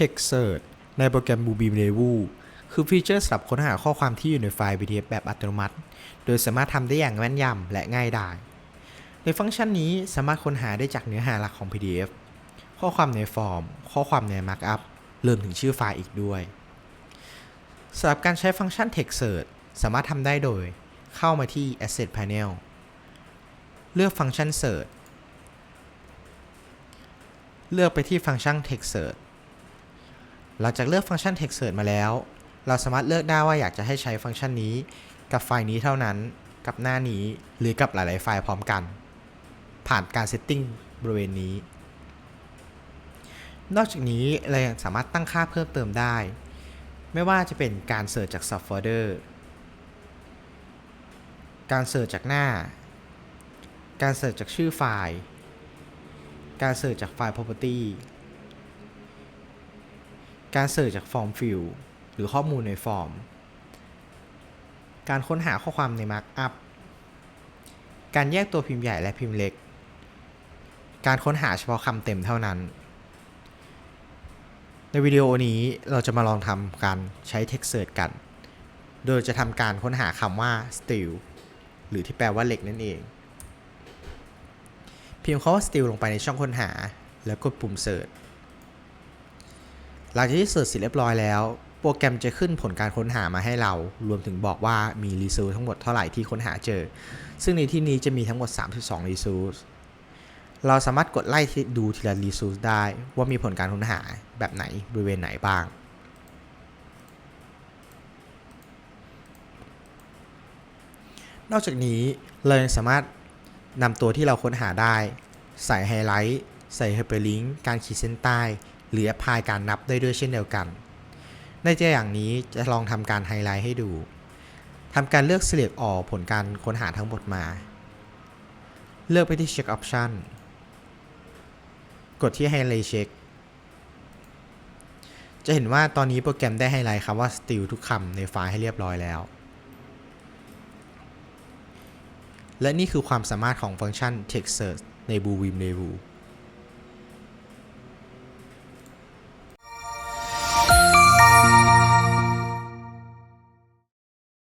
Text Search ในโปรแกรม Bluebeam Revu คือฟีเจอร์สำหรับค้นหาข้อความที่อยู่ในไฟล์ PDF แบบอัตโนมัติ โดยสามารถทำได้อย่างแม่นยำและง่ายดาย ในฟังก์ชันนี้สามารถค้นหาได้จากเนื้อหาหลักของ PDF ข้อความในฟอร์ม ข้อความใน Markup รวมถึงชื่อไฟล์อีกด้วยสำหรับการใช้ฟังก์ชัน Text Search สามารถทำได้โดย เข้ามาที่ Asset Panel เลือกฟังก์ชัน Search เลือกไปที่ฟังก์ชัน Text Search หลังจากเลือกฟังก์ชัน Text Search มาแล้ว เราสามารถเลือกได้ว่าอยากจะให้ใช้ฟังก์ชันนี้ กับไฟล์นี้เท่านั้น กับหน้านี้หรือกับหลาย ๆ ไฟล์พร้อมกัน ผ่านการเซตติ้งบริเวณนี้ นอกจากนี้เรายังสามารถตั้งค่าเพิ่มเติมได้ ไม่ว่าจะเป็นการเสิร์ชจาก sub folder การเสิร์ชจากหน้า การเสิร์ชจากชื่อไฟล์ การเสิร์ชจากไฟล์ property การเสิร์ชจาก form field หรือข้อมูลในฟอร์ม การค้นหาข้อความใน markup การแยกตัวพิมพ์ใหญ่และพิมพ์เล็ก การค้นหาเฉพาะคำเต็มเท่านั้น ในวิดีโอนี้เราจะมาลองทำการใช้ text search กัน โดยจะทำการค้นหาคำว่า steel หรือที่แปลว่าเหล็กนั่นเอง พิมพ์คำว่า steel ลงไปในช่องค้นหา แล้วกดปุ่ม search หลังจากที่เสิร์ชเสร็จเรียบร้อยแล้ว โปรแกรมจะขึ้นผลการค้นหามาให้เรา รวมถึงบอกว่ามีรีซูทั้งหมดเท่าไหร่ที่ค้นหาเจอ ซึ่งในที่นี้จะมีทั้งหมด 32รีซูสเราสามารถกดไล่ดูทีละรีซูสได้ว่ามีผลการค้นหาแบบไหนบริเวณไหนบ้างนอกจากนี้เรายังสามารถนำตัวที่เราค้นหาได้ ใส่ไฮไลท์ ใส่ไฮเปอร์ลิงก์การขีดเส้นใต้ หรือแอพพลายการนับได้ด้วยเช่นเดียวกัน ในตัวอย่างนี้จะลองทำการไฮไลท์ให้ดูทำการเลือก select all ผลการค้นหาทั้งหมดมา เลือกไปที่ check option กดที่ highlight check จะเห็นว่าตอนนี้โปรแกรมได้ไฮไลท์คำว่า steel ทุกคำในไฟล์ให้เรียบร้อยแล้ว และนี่คือความสามารถของฟังก์ชัน text search ใน Bluebeam Revu